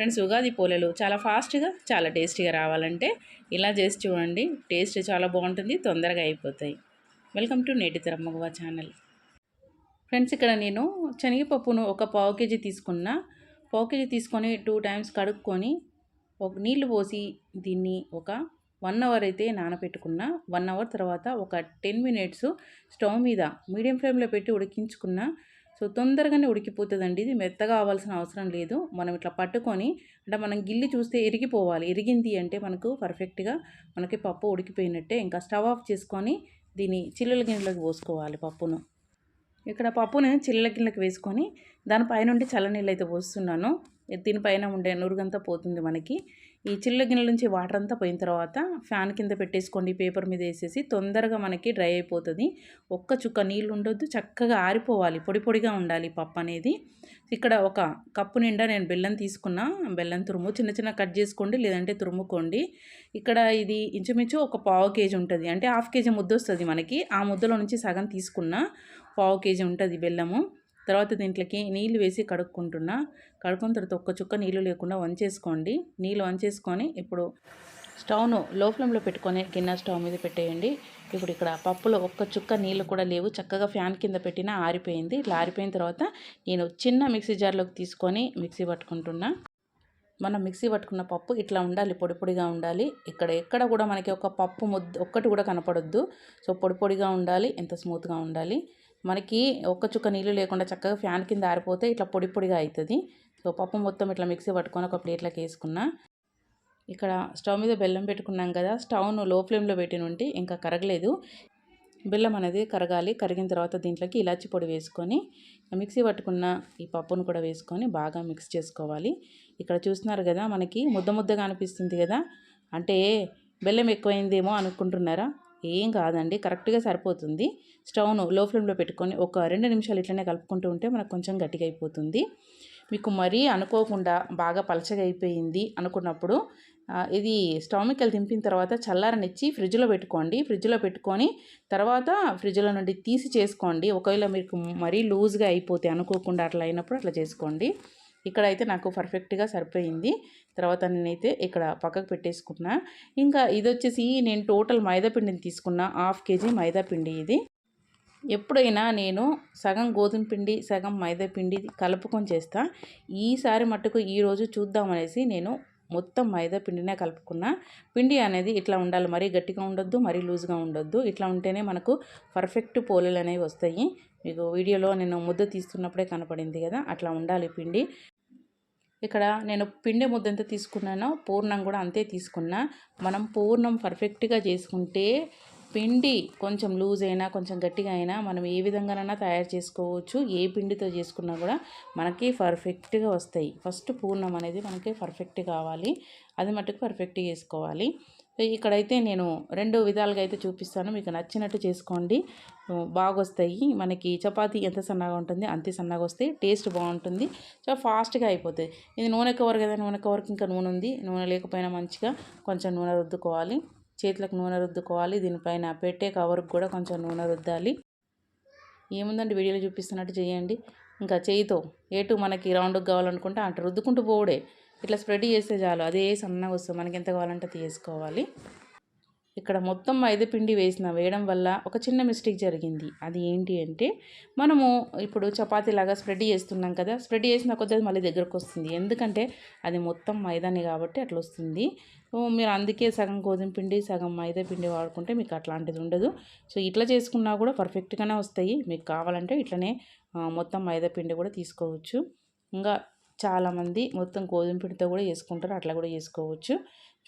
Friends Ugadi పోలేలు చాలా ఫాస్ట్గా చాలా టేస్టీగా రావాలంటే ఇలా చేసి చూడండి. టేస్ట్ చాలా బాగుంటుంది తొందరగా అయిపోతాయి. వెల్కమ్ టు నేటి తరమ్మగవ ఛానల్. ఫ్రెండ్స్ ఇక్కడ నేను శనగపప్పును ఒక పావు కేజీ తీసుకున్న. పావు కేజీ తీసుకొని టూ టైమ్స్ కడుక్కొని ఒక నీళ్ళు పోసి దీన్ని ఒక వన్ అవర్ అయితే నానబెట్టుకున్న వన్ అవర్ తర్వాత ఒక టెన్ మినిట్స్ స్టవ్ మీద మీడియం ఫ్లేమ్లో పెట్టి ఉడికించుకున్న. సో తొందరగానే ఉడికిపోతుందండి ఇది. మెత్తగా అవ్వాల్సిన అవసరం లేదు. మనం ఇట్లా పట్టుకొని అంటే మనం గిల్లి చూస్తే ఇరిగిపోవాలి. ఇరిగింది అంటే మనకు పర్ఫెక్ట్గా మనకి పప్పు ఉడికిపోయినట్టే. ఇంకా స్టవ్ ఆఫ్ చేసుకొని దీన్ని చిల్లుల గిన్నెలోకి పోసుకోవాలి పప్పును. ఇక్కడ పప్పుని చిల్లుల గిన్నెలకు వేసుకొని దానిపైన నుండి చల్లనీళ్ళు అయితే పోస్తున్నాను. దీనిపైన ఉండే నురుగంతా పోతుంది మనకి. ఈ చిల్ల గిన్నెల నుంచి వాటర్ అంతా పోయిన తర్వాత ఫ్యాన్ కింద పెట్టేసుకోండి పేపర్ మీద వేసేసి. తొందరగా మనకి డ్రై అయిపోతుంది. ఒక్క చుక్క నీళ్ళు ఉండొద్దు చక్కగా ఆరిపోవాలి పొడి పొడిగా ఉండాలి పప్పు అనేది. ఇక్కడ ఒక కప్పు నిండా నేను బెల్లం తీసుకున్నా. బెల్లం తురుము చిన్న చిన్న కట్ చేసుకోండి లేదంటే తురుముకోండి. ఇక్కడ ఇది ఇంచుమించు ఒక పావు కేజీ ఉంటుంది. అంటే హాఫ్ కేజీ ముద్ద వస్తుంది మనకి. ఆ ముద్దలో నుంచి సగం తీసుకున్న పావు కేజీ ఉంటుంది బెల్లము. తర్వాత దీంట్లోకి నీళ్ళు వేసి కడుక్కుంటున్నా. కడుక్కున్న తర్వాత ఒక్క చుక్క నీళ్ళు లేకుండా వంచేసుకోండి. నీళ్ళు వంచేసుకొని ఇప్పుడు స్టవ్ను లో ఫ్లేమ్లో పెట్టుకొని గిన్నె స్టవ్ మీద పెట్టేయండి. ఇప్పుడు ఇక్కడ పప్పులో ఒక్క చుక్క నీళ్ళు కూడా లేవు. చక్కగా ఫ్యాన్ కింద పెట్టినా ఆరిపోయింది. ఇట్లా ఆరిపోయిన తర్వాత నేను చిన్న మిక్సీ జార్లోకి తీసుకొని మిక్సీ పట్టుకుంటున్నా. మనం మిక్సీ పట్టుకున్న పప్పు ఇట్లా ఉండాలి. పొడి పొడిగా ఉండాలి. ఇక్కడ ఎక్కడ కూడా మనకి ఒక పప్పు ముద్ద ఒక్కటి కూడా కనపడొద్దు. సో పొడి పొడిగా ఉండాలి. ఎంత స్మూత్గా ఉండాలి. మనకి ఒక్క చుక్క నీళ్ళు లేకుండా చక్కగా ఫ్యాన్ కింద ఆరిపోతే ఇట్లా పొడి పొడిగా అవుతుంది సో పప్పు మొత్తం ఇట్లా మిక్సీ పట్టుకొని ఒక ప్లేట్లోకి వేసుకున్నా. ఇక్కడ స్టవ్ మీద బెల్లం పెట్టుకున్నాం కదా స్టవ్ను లో ఫ్లేమ్లో పెట్టిన ఉంటే ఇంకా కరగలేదు. బెల్లం అనేది కరగాలి కరిగిన తర్వాత దీంట్లోకి ఇలాచి పొడి వేసుకొని మిక్సీ పట్టుకున్న ఈ పప్పును కూడా వేసుకొని బాగా మిక్స్ చేసుకోవాలి. ఇక్కడ చూస్తున్నారు కదా మనకి ముద్ద ముద్దగా అనిపిస్తుంది కదా. అంటే బెల్లం ఎక్కువైందేమో అనుకుంటున్నారా? ఏం కాదండి కరెక్ట్గా సరిపోతుంది. స్టవ్ను లో ఫ్లేమ్లో పెట్టుకొని ఒక రెండు నిమిషాలు ఇట్లనే కలుపుకుంటూ ఉంటే మనకు కొంచెం గట్టిగా అయిపోతుంది మీకు మరీ అనుకోకుండా బాగా పలచగా అయిపోయింది అనుకున్నప్పుడు ఇది స్టవ్ మీకెళ్ళి దింపిన తర్వాత చల్లారనిచ్చి ఫ్రిడ్జ్లో పెట్టుకోండి. ఫ్రిడ్జ్లో పెట్టుకొని తర్వాత ఫ్రిడ్జ్లో నుండి తీసి చేసుకోండి. ఒకవేళ మీకు మరీ లూజ్గా అయిపోతే అనుకోకుండా అట్లా అయినప్పుడు అట్లా చేసుకోండి. ఇక్కడైతే నాకు పర్ఫెక్ట్గా సరిపోయింది. తర్వాత నేనైతే ఇక్కడ పక్కకు పెట్టేసుకున్నా. ఇంకా ఇది వచ్చేసి నేను టోటల్ మైదాపిండిని తీసుకున్నా. హాఫ్ కేజీ మైదాపిండి ఇది. ఎప్పుడైనా నేను సగం గోధుమ పిండి సగం మైదా పిండి కలుపుకొని చేస్తా. ఈసారి మట్టుకు ఈరోజు చూద్దామనేసి నేను మొత్తం మైదా పిండినే కలుపుకున్న. పిండి అనేది ఇట్లా ఉండాలి. మరీ గట్టిగా ఉండొద్దు మరీ లూజ్గా ఉండొద్దు. ఇట్లా ఉంటేనే మనకు పర్ఫెక్ట్ పోలేలు అనేవి వస్తాయి. మీకు వీడియోలో నేను ముద్ద తీస్తున్నప్పుడే కనపడింది కదా అట్లా ఉండాలి పిండి. ఇక్కడ నేను పిండి ముద్ద ఎంత తీసుకున్నానో పూర్ణం కూడా అంతే తీసుకున్నా. మనం పూర్ణం పర్ఫెక్ట్గా చేసుకుంటే పిండి కొంచెం లూజ్ అయినా కొంచెం గట్టిగా అయినా మనం ఏ విధంగానైనా తయారు చేసుకోవచ్చు. ఏ పిండితో చేసుకున్నా కూడా మనకి పర్ఫెక్ట్గా వస్తాయి. ఫస్ట్ పూర్ణం అనేది మనకి పర్ఫెక్ట్ కావాలి. అది మటుకు పర్ఫెక్ట్గా చేసుకోవాలి. ఇక్కడైతే నేను రెండు విధాలుగా అయితే చూపిస్తాను. మీకు నచ్చినట్టు చేసుకోండి. బాగా వస్తాయి మనకి చపాతీ ఎంత సన్నగా ఉంటుంది అంతే సన్నగా వస్తాయి టేస్ట్ బాగుంటుంది. సో ఫాస్ట్గా అయిపోతుంది ఇది నూనె కవర్ కదా నూనె కవర్కి ఇంకా నూనె ఉంది. నూనె లేకపోయినా మంచిగా కొంచెం నూనె రుద్దుకోవాలి. చేతులకు నూనె రుద్దుకోవాలి. దీనిపైన పెట్టే కవర్కి కూడా కొంచెం నూనె రుద్దాలి. ఏముందండి? వీడియోలో చూపిస్తున్నట్టు చేయండి. ఇంకా చేయితో ఏటు మనకి రౌండ్కి కావాలనుకుంటే అటు రుద్దుకుంటూ పోవడే. ఇట్లా స్ప్రెడ్ చేస్తే చాలు. అదే సన్నగా వస్తుంది. మనకి ఎంత కావాలంటే తీసుకోవాలి. ఇక్కడ మొత్తం మైదాపిండి వేసిన వేయడం వల్ల ఒక చిన్న మిస్టేక్ జరిగింది. అది ఏంటి అంటే మనము ఇప్పుడు చపాతీ లాగా స్ప్రెడ్ చేస్తున్నాం కదా స్ప్రెడ్ చేసిన కొద్దిగా మళ్ళీ దగ్గరకు వస్తుంది. ఎందుకంటే అది మొత్తం మైదాని కాబట్టి అట్లా వస్తుంది. మీరు అందుకే సగం గోధుమ పిండి సగం మైదా పిండి వాడుకుంటే మీకు అట్లాంటిది ఉండదు. సో ఇట్లా చేసుకున్నా కూడా పర్ఫెక్ట్గానే వస్తాయి. మీకు కావాలంటే ఇట్లనే మొత్తం మైదా పిండి కూడా తీసుకోవచ్చు. ఇంకా చాలామంది మొత్తం గోధుమ పిండితో కూడా చేసుకుంటారు అట్లా కూడా చేసుకోవచ్చు.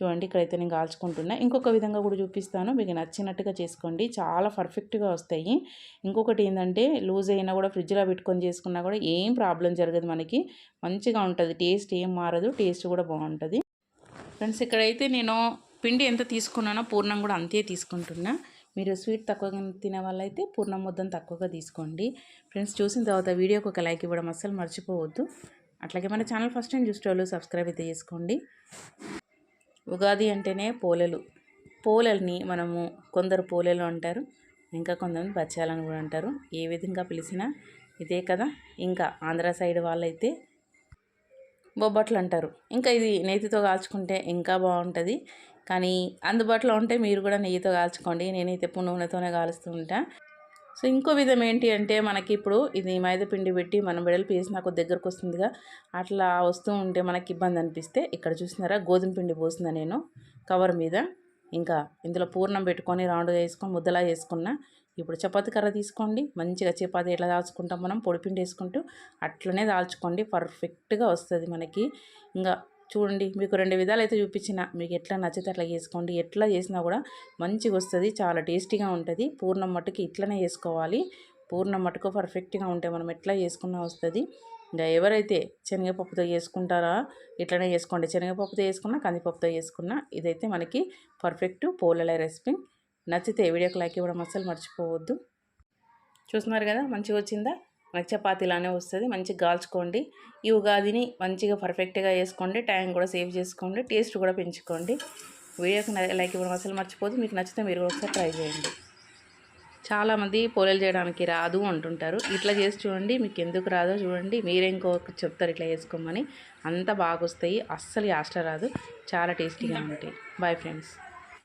చూడండి ఇక్కడైతే నేను కాల్చుకుంటున్నా. ఇంకొక విధంగా కూడా చూపిస్తాను. మీకు నచ్చినట్టుగా చేసుకోండి. చాలా పర్ఫెక్ట్గా వస్తాయి. ఇంకొకటి ఏంటంటే లూజ్ అయినా కూడా ఫ్రిడ్జ్లో పెట్టుకొని చేసుకున్నా కూడా ఏం ప్రాబ్లం జరగదు మనకి. మంచిగా ఉంటుంది. టేస్ట్ ఏం మారదు. టేస్ట్ కూడా బాగుంటుంది. ఫ్రెండ్స్ ఇక్కడైతే నేను పిండి ఎంత తీసుకున్నానో పూర్ణం కూడా అంతే తీసుకుంటున్నా. మీరు స్వీట్ తక్కువగా తినే వాళ్ళైతే పూర్ణం ముద్దను తక్కువగా తీసుకోండి. ఫ్రెండ్స్ చూసిన తర్వాత వీడియోకి ఒక లైక్ ఇవ్వడం అస్సలు మర్చిపోవద్దు. అట్లాగే మన ఛానల్ ఫస్ట్ టైం చూసేవాళ్ళు సబ్స్క్రైబ్ అయితే చేసుకోండి. ఉగాది అంటేనే పోలేలు. పోలెల్ని మనము కొందరు పోలేలు అంటారు. ఇంకా కొంతమంది బచ్చాలని కూడా అంటారు. ఏ విధంగా పిలిచినా ఇదే కదా. ఇంకా ఆంధ్ర సైడ్ వాళ్ళైతే బొబ్బట్లు అంటారు. ఇంకా ఇది నేతితో కాల్చుకుంటే ఇంకా బాగుంటుంది. కానీ అందుబాటులో ఉంటే మీరు కూడా నెయ్యితో కాల్చుకోండి. నేనైతే ఎప్పుడు నూనెతోనే కాలుస్తూ ఉంటా. సో ఇంకో విధం ఏంటి అంటే మనకి ఇప్పుడు ఇది మైదాపిండి పెట్టి మనం వెడల్పు వేసి నాకు దగ్గరకు వస్తుందిగా అట్లా వస్తూ ఉంటే మనకి ఇబ్బంది అనిపిస్తే ఇక్కడ చూసినారా? గోధుమ పిండి పోసిందా నేను? కవర్ మీద. ఇంకా ఇందులో పూర్ణం పెట్టుకొని రౌండ్గా వేసుకొని ముద్దలా వేసుకున్నా. ఇప్పుడు చపాతి కర్ర తీసుకోండి. మంచిగా చపాతి ఎట్లా దాల్చుకుంటాం మనం? పొడిపిండి వేసుకుంటూ అట్లనే దాల్చుకోండి. పర్ఫెక్ట్గా వస్తుంది మనకి. ఇంకా చూడండి మీకు రెండు విధాలు అయితే చూపించిన. మీకు ఎట్లా నచ్చితే అట్లా చేసుకోండి. ఎట్లా చేసినా కూడా మంచిగా వస్తుంది చాలా టేస్టీగా ఉంటుంది. పూర్ణం మట్టుకు ఇట్లనే చేసుకోవాలి. పూర్ణం మటుకు పర్ఫెక్ట్గా ఉంటే మనం ఎట్లా చేసుకున్నా వస్తుంది. ఇంకా ఎవరైతే శనగపప్పుతో చేసుకుంటారా ఇట్లనే చేసుకోండి. శనగపప్పుతో చేసుకున్నా కందిపప్పుతో చేసుకున్నా ఇదైతే మనకి పర్ఫెక్ట్ పోలల రెసిపీ. నచ్చితే వీడియోకి లైక్ ఇవ్వడం అస్సలు మర్చిపోవద్దు. చూస్తున్నారు కదా? మంచిగా వచ్చిందా? మనకి చపాతీలానే వస్తుంది. మంచిగా కాల్చుకోండి ఈ ఉగాదిని మంచిగా పర్ఫెక్ట్గా వేసుకోండి టైం కూడా సేవ్ చేసుకోండి. టేస్ట్ కూడా పెంచుకోండి. వీడియోకి లైక్ ఇవ్వడం అసలు మర్చిపోదు మీకు నచ్చితే మీరు ఒకసారి ట్రై చేయండి. చాలామంది పోలేలు చేయడానికి రాదు అంటుంటారు. ఇట్లా చేసి చూడండి. మీకు ఎందుకు రాదో చూడండి. మీరే ఇంకొక చెప్తారు ఇట్లా చేసుకోమని. అంత బాగా వస్తాయి అస్సలు యాస్ట రాదు. చాలా టేస్టీగా ఉంటాయి. Bye friends.